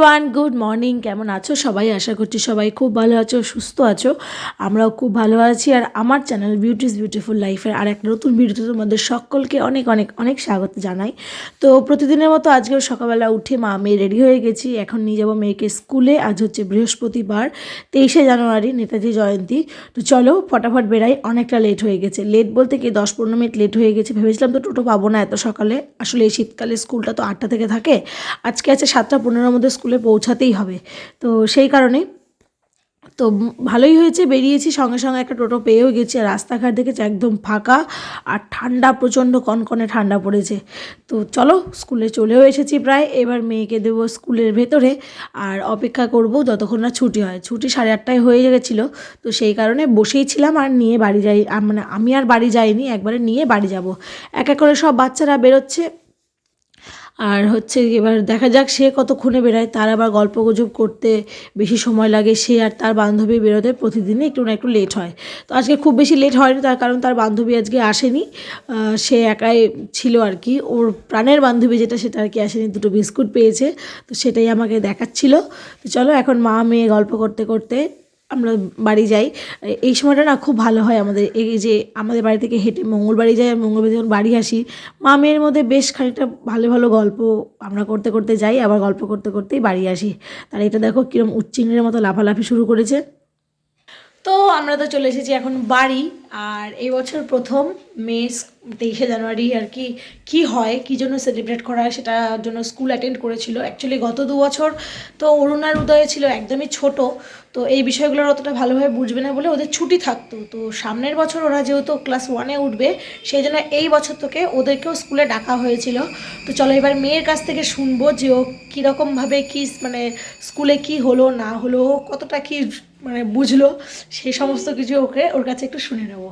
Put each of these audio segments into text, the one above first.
Everyone good morning কেমন আছো? সবাই আশা করছি সবাই খুব ভালো আছো, সুস্থ আছো। আমরাও খুব ভালো আছি। আর আমার চ্যানেল বিউটিস বিউটিফুল লাইফের আর একটা নতুন ভিডিওতে তোমাদের সকলকে অনেক অনেক অনেক স্বাগত জানাই। তো প্রতিদিনের মতো আজকেও সকালবেলা উঠে মা মেয়ে রেডি হয়ে গেছি। এখন নিয়ে যাব মেয়েকে স্কুলে। আজ হচ্ছে বৃহস্পতিবার, তেইশে জানুয়ারি, নেতাজি জয়ন্তী। তো চলো ফটাফট বেরাই। অনেকটা লেট হয়ে গেছে। লেট বলতে কি, দশ পনেরো মিনিট লেট হয়ে গেছে। ভেবেছিলাম তো টোটো পাবো না এত সকালে। আসলে এই শীতকালে স্কুলটা তো আটটা থেকে থাকে। আজকে আছে সাতটা পনেরোর মধ্যে স্কুলে পৌঁছাতেই হবে। তো সেই কারণে তো ভালোই হয়েছে, বেরিয়েছি। সঙ্গে সঙ্গে একটা টোটো পেয়েও গেছি। আর রাস্তাঘাট দেখেছি একদম ফাঁকা আর ঠান্ডা, প্রচণ্ড কনকনে ঠান্ডা পড়েছে। তো চলো, স্কুলে চলেও এসেছি প্রায়। এবার মেয়েকে দেবো স্কুলের ভেতরে আর অপেক্ষা করব যতক্ষণ না ছুটি হয়। ছুটি সাড়ে আটটায় হয়ে গেছিল। তো সেই কারণে বসেই ছিলাম আর নিয়ে বাড়ি যাই মানে আমি আর বাড়ি যাইনি, একবারে নিয়ে বাড়ি যাব। এক এক করে সব বাচ্চারা বেরোচ্ছে। আর হচ্ছে এবার দেখা যাক সে কতক্ষণে বেরোয়। তার আবার গল্প গুজব করতে বেশি সময় লাগে। সে আর তার বান্ধবী বেরোতে প্রতিদিনই একটু না একটু লেট হয়। তো আজকে খুব বেশি লেট হয়নি, তার কারণ তার বান্ধবী আজকে আসেনি। সে একাই ছিল আর কি। ওর প্রাণের বান্ধবী যেটা, সেটা আর কি আসেনি। দুটো বিস্কুট পেয়েছে। তো সেটাই আমাকে দেখাচ্ছিল। তো চলো, এখন মা মেয়ে গল্প করতে করতে আমরা বাড়ি যাই, এই সময়টা না খুব ভালো হয় আমাদের। এই যে আমাদের বাড়ি থেকে হেঁটে মঙ্গলবাড়ি যাই আর মঙ্গলবার যখন বাড়ি আসি, মা মেয়ের মধ্যে বেশ খানিকটা ভালো ভালো গল্প আমরা করতে করতে যাই, আবার গল্প করতে করতেই বাড়ি আসি। তার এটা দেখো কীরকম উচ্চিংড়ের মতো লাফালাফি শুরু করেছে। তো আমরা তো চলে এসেছি এখন বাড়ি, আর এই বছর প্রথম মে তেইশে জানুয়ারি আর কি কি হয়, কী জন্য সেলিব্রেট করা হয় সেটার জন্য স্কুল অ্যাটেন্ড করেছিল। অ্যাকচুয়ালি গত দু বছর তো অরুণার উদয় ছিল একদমই ছোট, তো এই বিষয়গুলোর অতটা ভালোভাবে বুঝবে না বলে ওদের ছুটি থাকতো। তো সামনের বছর ওরা যেহেতু ক্লাস ওয়ানে উঠবে, সেই জন্য এই বছর থেকে ওদেরকেও স্কুলে ডাকা হয়েছিল। তো চলো এবার মেয়ের কাছ থেকে শুনব যে ও কীরকমভাবে কী মানে স্কুলে কি হলো, না হলো কতটা কি মানে বুঝলো সেই সমস্ত কিছু ওকে ওর কাছে একটু শুনে নেব।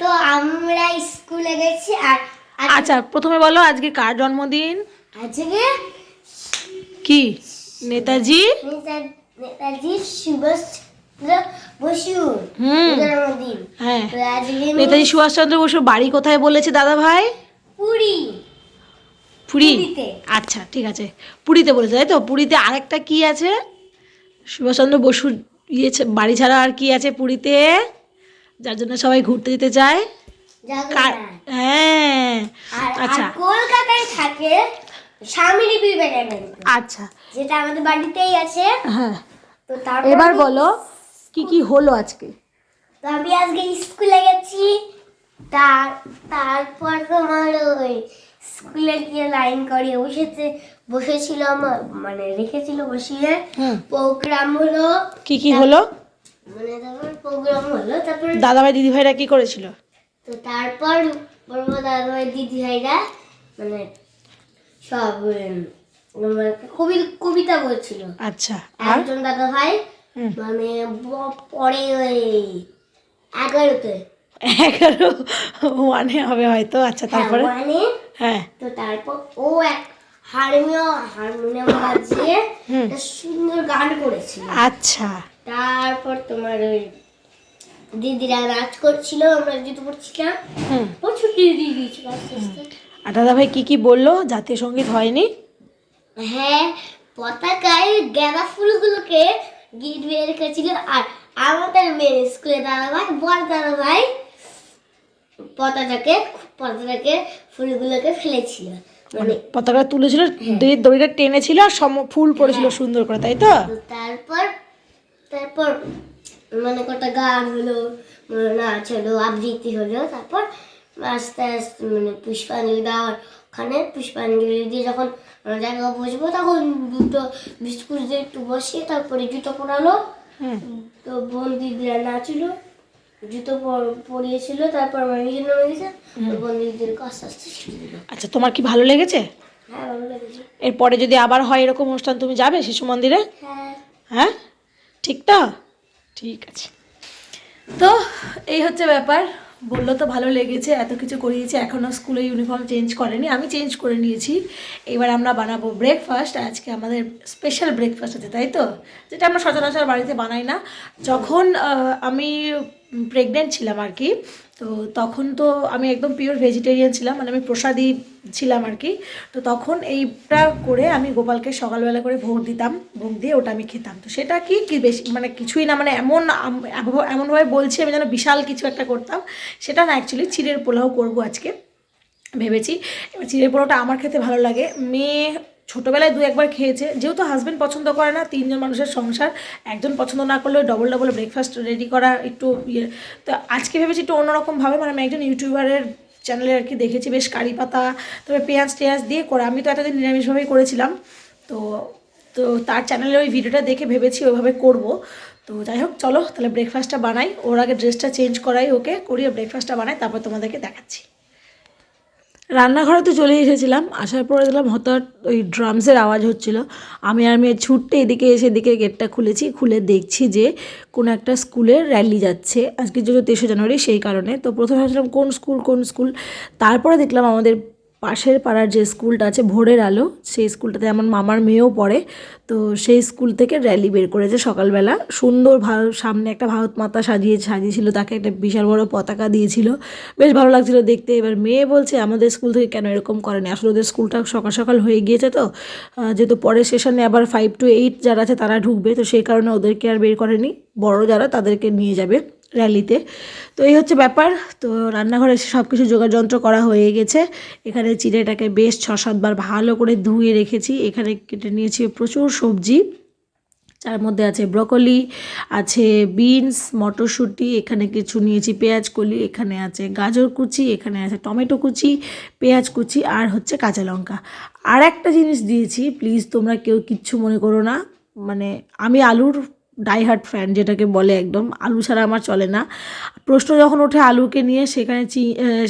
তো আমরা স্কুলে গেছি আর আচ্ছা প্রথমে বলো আজকে কার জন্মদিন? আজকে কি? নেতাজি? নেতাজি সুভাষ বসুর জন্মদিন। হ্যাঁ। নেতাজি সুভাষচন্দ্র বসুর বাড়ি কোথায় বলেছে দাদা ভাই? পুরী। পুরী? আচ্ছা ঠিক আছে। পুরীতে বলেছে তাই তো? পুরীতে আরেকটা কি আছে? সুভাষচন্দ্র বসুর ইয়ে বাড়ি ছাড়া আর কি আছে পুরীতে? যার জন্য সবাই ঘুরতে যেতে চায়। হ্যাঁ। আচ্ছা। কলকাতায় থাকে স্বামী বিবেকানন্দ। আচ্ছা। যেটা আমাদের বাড়িতেই আছে। হ্যাঁ। তো এবার বলো কি কি হলো আজকে? তো আমি আজকে স্কুলে গেছি। তার তারপর তোমার ওই স্কুলে গিয়ে লাইন করিয়ে বসেছে বসেছিল আমার মানে রেখেছিল বসিয়ে। প্রোগ্রাম হলো কি কি হলো? মানে তারপর প্রোগ্রাম হলো তারপর দাদাভাই দিদি ভাইরা কি করেছিল? তো তারপর মানে সব কবি কবিতা বলছিল। আচ্ছা একজন দাদা ভাই হুম। মানে পরে ওই এগারোতে এগারো ওয়ানে হবে হয়তো আচ্ছা তারপরে? হ্যাঁ, মানে হ্যাঁ। তো তারপর ও এক হারমোনিয়াম হারমোনিয়াম বাজিয়ে সুন্দর গান করেছিল। আচ্ছা। তারপর তোমার ওই দিদিরা নাচ করছিল আমরা জুতো পড়ছিলাম ছুটি দিয়ে দিয়েছিল আর দাদাভাই কি কি বলল? জাতীয় সংগীত হয়নি? হ্যাঁ পতাকায় গাঁদা ফুলগুলোকে গিট বেয়ে রেখেছিল আর আমাদের মেয়ে স্কুলে দাদা ভাই বড় দাদা ভাই পতাকাকে পতাকাকে ফুলগুলোকে ফেলেছিল। মানে পতাকা তুলেছিল দিয়ে দড়িটা টেনেছিল আর সম ফুল পড়েছিল সুন্দর করে তাই তো? তারপর তারপর মানে কটা গান হলো মানে নাচ হলো আবৃত্তি হলো তারপর আস্তে আস্তে মানে পুষ্পাঞ্জলি দেওয়ার ওখানে পুষ্পাঞ্জলি দিয়ে যখন জায়গা বসবো তখন দুটো বিস্কুট দিয়ে একটু বসিয়ে তারপরে জুতো পরালো তো বোন দিদিরা নাচলো। জুতো পর- পরিয়েছিল তারপর আমার নিজের নামে গেছে বোন আস্তে আস্তে শিখিয়ে দিল আচ্ছা তোমার কি ভালো লেগেছে? হ্যাঁ ভালো লেগেছে। এরপরে যদি আবার হয় এরকম অনুষ্ঠান তুমি যাবে শিশু মন্দিরে? হ্যাঁ। হ্যাঁ? ঠিক তো? ঠিক আছে। তো এই হচ্ছে ব্যাপার। বলল তো ভালো লেগেছে এত কিছু করিয়েছে এখনও স্কুলে ইউনিফর্ম চেঞ্জ করেনি। আমি চেঞ্জ করে নিয়েছি। এবার আমরা বানাবো ব্রেকফাস্ট আজকে আমাদের স্পেশাল ব্রেকফাস্ট আছে তাই তো? যেটা আমরা সচরাচর বাড়িতে বানাই না। যখন আমি প্রেগনেন্ট ছিলাম আর কি। তো তখন তো আমি একদম পিওর ভেজিটেরিয়ান ছিলাম মানে আমি প্রসাদী ছিলাম আর কি। তো তখন এইটা করে আমি গোপালকে সকালবেলা করে ভোগ দিতাম, ভোগ দিয়ে ওটা আমি খেতাম। তো সেটা কি কি বেশি মানে কিছুই না মানে এমন এমনভাবে বলছি আমি যেন বিশাল কিছু একটা করতাম। সেটা না অ্যাকচুয়ালি চিড়ের পোলাও করব আজকে, ভেবেছি। এবার চিড়ের পোলাওটা আমার খেতে ভালো লাগে। মেয়ে ছোটোবেলায় দু একবার খেয়েছে। যেহেতু হাজব্যান্ড পছন্দ করে না, তিনজন মানুষের সংসার, একজন পছন্দ না করলেও ডবল ডবল ব্রেকফাস্ট রেডি করা একটু ইয়ে। তো আজকে ভেবেছি একটু অন্যরকমভাবে মানে আমি একজন ইউটিউবারের চ্যানেলে আর কি দেখেছি, বেশ কারি পাতা, তবে পেঁয়াজ টেয়াজ দিয়ে করে। আমি তো এতদিন নিরামিষভাবেই করেছিলাম। তো তো তার চ্যানেলে ওই ভিডিওটা দেখে ভেবেছি ওইভাবে করব। তো যাই হোক, চলো তাহলে ব্রেকফাস্টটা বানাই। ওর আগে ড্রেসটা চেঞ্জ করাই ওকে, করিয়ে ব্রেকফাস্টটা বানাই, তারপর তোমাদেরকে দেখাচ্ছি। রান্নাঘরে তো চলে এসেছিলাম। আসার পরে দেখলাম হঠাৎ ওই ড্রামসের আওয়াজ হচ্ছিল। আমি আর মেয়ে ছুটতে এদিকে এসে এদিকে গেটটা খুলেছি। খুলে দেখছি যে কোনো একটা স্কুলের র্যালি যাচ্ছে। আজকে যেহেতু তেইশে জানুয়ারি, সেই কারণে। তো প্রথমে ভাবছিলাম কোন স্কুল কোন স্কুল? তারপরে দেখলাম আমাদের পাশের পাড়ার যে স্কুলটা আছে, ভোরের আলো, সেই স্কুলটাতে আমার মামার মেয়েও পড়ে। তো সেই স্কুল থেকে র্যালি বের করেছে সকালবেলা। সুন্দর ভারত সামনে একটা ভারত মাতা সাজিয়ে, সাজিয়েছিল, তাকে একটা বিশাল বড় পতাকা দিয়েছিল। বেশ ভালো লাগছিল দেখতে। এবার মেয়ে বলছে, আমাদের স্কুল থেকে কেন এরকম করেনি? আসলে ওদের স্কুলটা সকাল সকাল হয়ে গিয়েছে তো। যেহেতু পরের সেশনে আবার ফাইভ টু এইট যারা আছে, তারা ঢুকবে। তো সেই কারণে ওদেরকে আর বের করেনি। বড় যারা, তাদেরকে নিয়ে যাবে। র্যালিতে তো এই হচ্ছে ব্যাপার। তো রান্নাঘরে সব কিছু যোগাযন্ত্র করা হয়ে গেছে। এখানে চিড়েটাকে বেশ ছ সাতবার ভালো করে ধুয়ে রেখেছি। এখানে কেটে নিয়েছি প্রচুর সবজি। তার মধ্যে আছে ব্রকলি, আছে বিনস, মটরশুঁটি, এখানে কিছু নিয়েছি পেঁয়াজ কলি এখানে আছে গাজর কুচি, এখানে আছে টমেটো কুচি, পেঁয়াজ কুচি আর হচ্ছে কাঁচা লঙ্কা। আর একটা জিনিস দিয়েছি, প্লিজ তোমরা কেউ কিচ্ছু মনে করো না। মানে আমি আলুর ডাইহার্ট ফ্যান যেটাকে বলে একদম। আলু ছাড়া আমার চলে না। প্রশ্ন যখন ওঠে আলুকে নিয়ে, সেখানে চি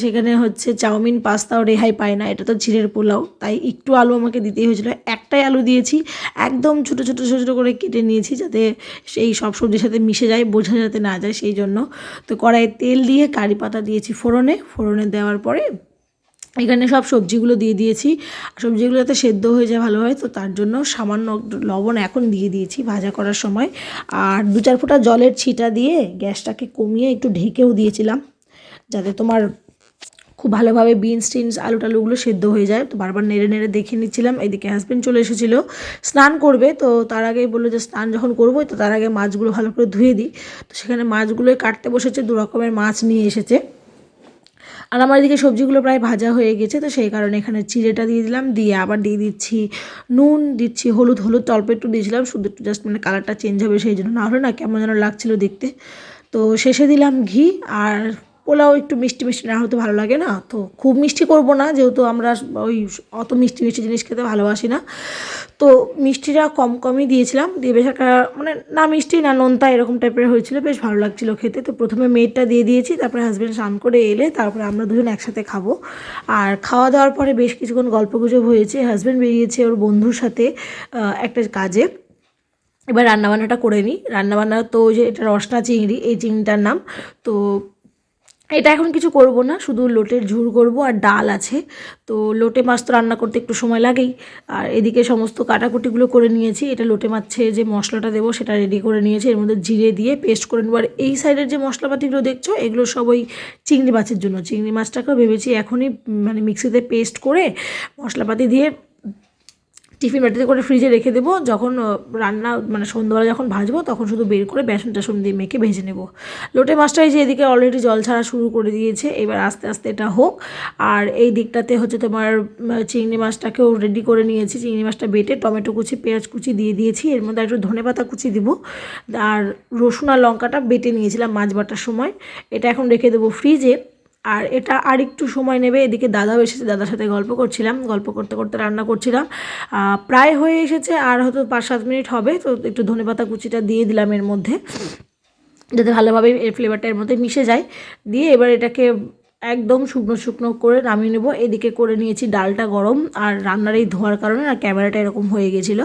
সেখানে হচ্ছে চাউমিন পাস্তাও রেহাই পায় না, এটা তো ঝিরের পোলাও। তাই একটু আলু আমাকে দিতেই হয়েছিল। একটাই আলু দিয়েছি, একদম ছোটো ছোটো ছোটো ছোটো করে কেটে নিয়েছি যাতে সেই সব সবজির সাথে মিশে যায়, বোঝা যাতে না যায় সেই জন্য। তো কড়াইয়ে তেল দিয়ে কারি পাতা দিয়েছি ফোড়নে। ফোড়নে দেওয়ার পরে এখানে সব সবজিগুলো দিয়ে দিয়েছি। সবজিগুলো যাতে সেদ্ধ হয়ে যায় ভালোভাবে তো তার জন্য সামান্য লবণ এখন দিয়ে দিয়েছি ভাজা করার সময়। আর দু চার ফোঁটা জলের ছিটা দিয়ে গ্যাসটাকে কমিয়ে একটু ঢেকেও দিয়েছিলাম, যাতে তোমার খুব ভালোভাবে বিনস টিনস আলু টালুগুলো সেদ্ধ হয়ে যায়। তো বারবার নেড়ে নেড়ে দেখে নিচ্ছিলাম, এদিকে হাজব্যান্ড চলে এসেছিল। স্নান করবে, তো তার আগেই বলল যে স্নান যখন করব তো তার আগে মাছগুলো ভালো করে ধুয়ে দিই। তো সেখানে মাছগুলোই কাটতে বসেছে, দু রকমের মাছ নিয়ে এসেছে। আর আমার এদিকে সবজিগুলো প্রায় ভাজা হয়ে গেছে, তো সেই কারণে এখানে চিড়েটা দিয়ে দিলাম, দিয়ে আবার দিয়ে দিচ্ছি নুন, দিচ্ছি হলুদ হলুদ, অল্প একটু দিয়েছিলাম শুধু একটু জাস্ট মানে কালারটা চেঞ্জ হবে, সেই জন্য। না হলে না কেমন যেন লাগছিল দেখতে। তো শেষে দিলাম ঘি আর পোলাও একটু মিষ্টি মিষ্টি না হতে ভালো লাগে না। তো খুব মিষ্টি করব না, যেহেতু আমরা ওই অত মিষ্টি মিষ্টি জিনিস খেতে ভালোবাসি না। তো মিষ্টিটা কম কমই দিয়েছিলাম, দিয়ে বেশ একটা মানে না মিষ্টি না নোনতা এরকম টাইপের হয়েছিল, বেশ ভালো লাগছিল খেতে। তো প্রথমে মেয়েরটা দিয়ে দিয়েছি, তারপরে হাজব্যান্ড স্নান করে এলে তারপরে আমরা দুজন একসাথে খাব। আর খাওয়া দাওয়ার পরে বেশ কিছুক্ষণ গল্পগুজব হয়েছে হাজব্যান্ড বেরিয়েছে ওর বন্ধুর সাথে একটা কাজে। এবার রান্নাবান্নাটা করে নিই। রান্নাবান্না তো ওই যে এটা রসনা চিংড়ি, এই চিংড়িটার নাম। তো এটা এখন কিছু করব না, শুধু লোটের ঝুর করব আর ডাল আছে। তো লোটে মাছ তো রান্না করতে একটু সময় লাগেই। আর এদিকে সমস্ত কাটাকুটিগুলো করে নিয়েছি। এটা লোটে মাছে যে মশলাটা দেবো সেটা রেডি করে নিয়েছি। এর মধ্যে জিরে দিয়ে পেস্ট করে নেব। আর এই সাইডের যে মশলাপাতিগুলো দেখছ, এগুলো সব ওই চিংড়ি মাছের জন্য। চিংড়ি মাছটাকেও ভেবেছি এখনই মানে মিক্সিতে পেস্ট করে মশলাপাতি দিয়ে টিফিন বাটিতে করে ফ্রিজে রেখে দেবো। যখন রান্না মানে সন্ধ্যাবেলা যখন ভাজবো, তখন শুধু বের করে বেসন টেসন দিয়ে মেখে ভেজে নেব। লোটে মাছটাই যে এদিকে অলরেডি জল ছাড়া শুরু করে দিয়েছে, এবার আস্তে আস্তে এটা হোক। আর এই দিকটাতে হচ্ছে তোমার চিংড়ি মাছটাকেও রেডি করে নিয়েছি। চিংড়ি মাছটা বেটে টমেটো কুচি, পেঁয়াজ কুচি দিয়ে দিয়েছি। এর মধ্যে একটু ধনে পাতা কুচি দিব। আর রসুন আর লঙ্কাটা বেটে নিয়েছিলাম মাছ বাটার সময়। এটা এখন রেখে দেবো ফ্রিজে আর এটা আর একটু সময় নেবে, এদিকে দাদাও এসেছে, দাদার সাথে গল্প করছিলাম, গল্প করতে করতে রান্না করছিলাম। প্রায় হয়ে এসেছে, আর হয়তো পাঁচ সাত মিনিট হবে, তো একটু ধনেপাতা কুচিটা দিয়ে দিলাম এর মধ্যে, যাতে ভালোভাবে এর ফ্লেভারটা এর মধ্যে মিশে যায়। দিয়ে এবার এটাকে একদম শুকনো শুকনো করে নামিয়ে নেব। এদিকে করে নিয়েছি ডালটা গরম, আর রান্নার এই ধোয়ার কারণে আর ক্যামেরাটা এরকম হয়ে গেছিল।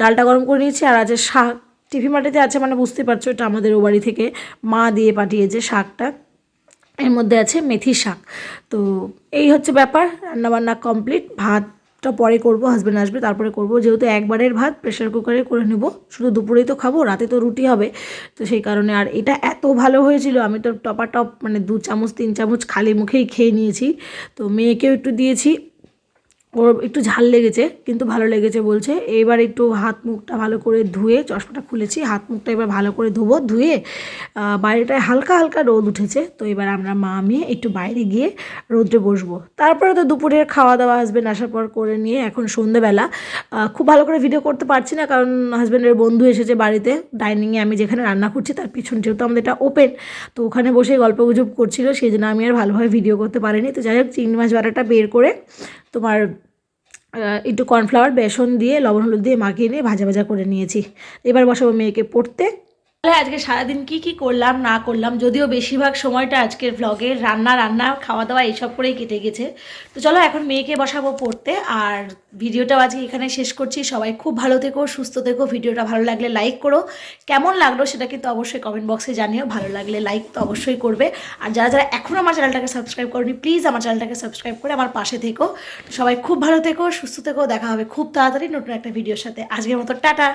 ডালটা গরম করে নিয়েছি, আর আছে শাক টিফি মাটিতে আছে মানে বুঝতে পারছ, এটা আমাদের ও বাড়ি থেকে মা দিয়ে পাঠিয়েছে শাকটা। এর মধ্যে আছে মেথি শাক। তো এই হচ্ছে ব্যাপার, রান্নাবান্না কমপ্লিট ভাত ভাতটা পরে করব হাজব্যান্ড আসবে, তারপরে করব। যেহেতু একবারের ভাত প্রেশার কুকারে করে নেব। শুধু দুপুরেই তো খাব, রাতে তো রুটি হবে। তো সেই কারণে আর এটা এত ভালো হয়েছিল, আমি তো টপা টপ মানে দু চামচ, তিন চামচ খালি মুখেই খেয়ে নিয়েছি। তো মেয়েকেও একটু দিয়েছি। ওর একটু ঝাল লেগেছে কিন্তু ভালো লেগেছে বলছে। এবার একটু হাত মুখটা ভালো করে ধুয়ে চশমাটা খুলেছি হাত মুখটা এবার ভালো করে ধোবো ধুয়ে বাইরেটায় হালকা হালকা রোদ উঠেছে। তো এবার আমরা মা মেয়ে একটু বাইরে গিয়ে রোদ্রে বসবো। তারপরে তো দুপুরের খাওয়া দাওয়া হাজব্যান্ড আসার পর করে নিয়ে এখন সন্ধেবেলা। আহ, খুব ভালো করে ভিডিও করতে পারছি না কারণ হাজব্যান্ডের বন্ধু এসেছে বাড়িতে। ডাইনিংয়ে আমি যেখানে রান্না করছি তার পিছন যেহেতু আমাদের এটা ওপেন তো ওখানে বসে গল্প গুজব করছিল সেই জন্য আমি আর ভালোভাবে ভিডিও করতে পারিনি। তো যাই হোক চিংড়ি মাছ বাটাটা বের করে তোমার একটু কর্নফ্লাওয়ার বেসন দিয়ে লবণ হলুদ দিয়ে মাখিয়ে নিয়ে ভাজা ভাজা করে নিয়েছি। এবার বসাবো মেয়েকে পড়তে। তাহলে আজকে সারাদিন কি কি করলাম, না করলাম, যদিও বেশিরভাগ সময়টা আজকের ভ্লগে রান্না রান্না খাওয়া দাওয়া এইসব করেই কেটে গেছে। তো চলো এখন মেয়েকে বসাবো পড়তে, আর ভিডিওটাও আজকে এখানে শেষ করছি। সবাই খুব ভালো থেকো, সুস্থ থেকো, ভিডিওটা ভালো লাগলে লাইক করো। কেমন লাগল সেটা কিন্তু অবশ্যই কমেন্ট বক্সে জানিও, ভালো লাগলে লাইক তো অবশ্যই করবে। আর যারা যারা এখনও আমার চ্যানেলটাকে সাবস্ক্রাইব করনি প্লিজ আমার চ্যানেলটাকে সাবস্ক্রাইব করে আমার পাশে থেকো। সবাই খুব ভালো থেকো, সুস্থ থেকো, দেখা হবে খুব তাড়াতাড়ি নতুন একটা ভিডিওর সাথে। আজকের মতো, টাটা!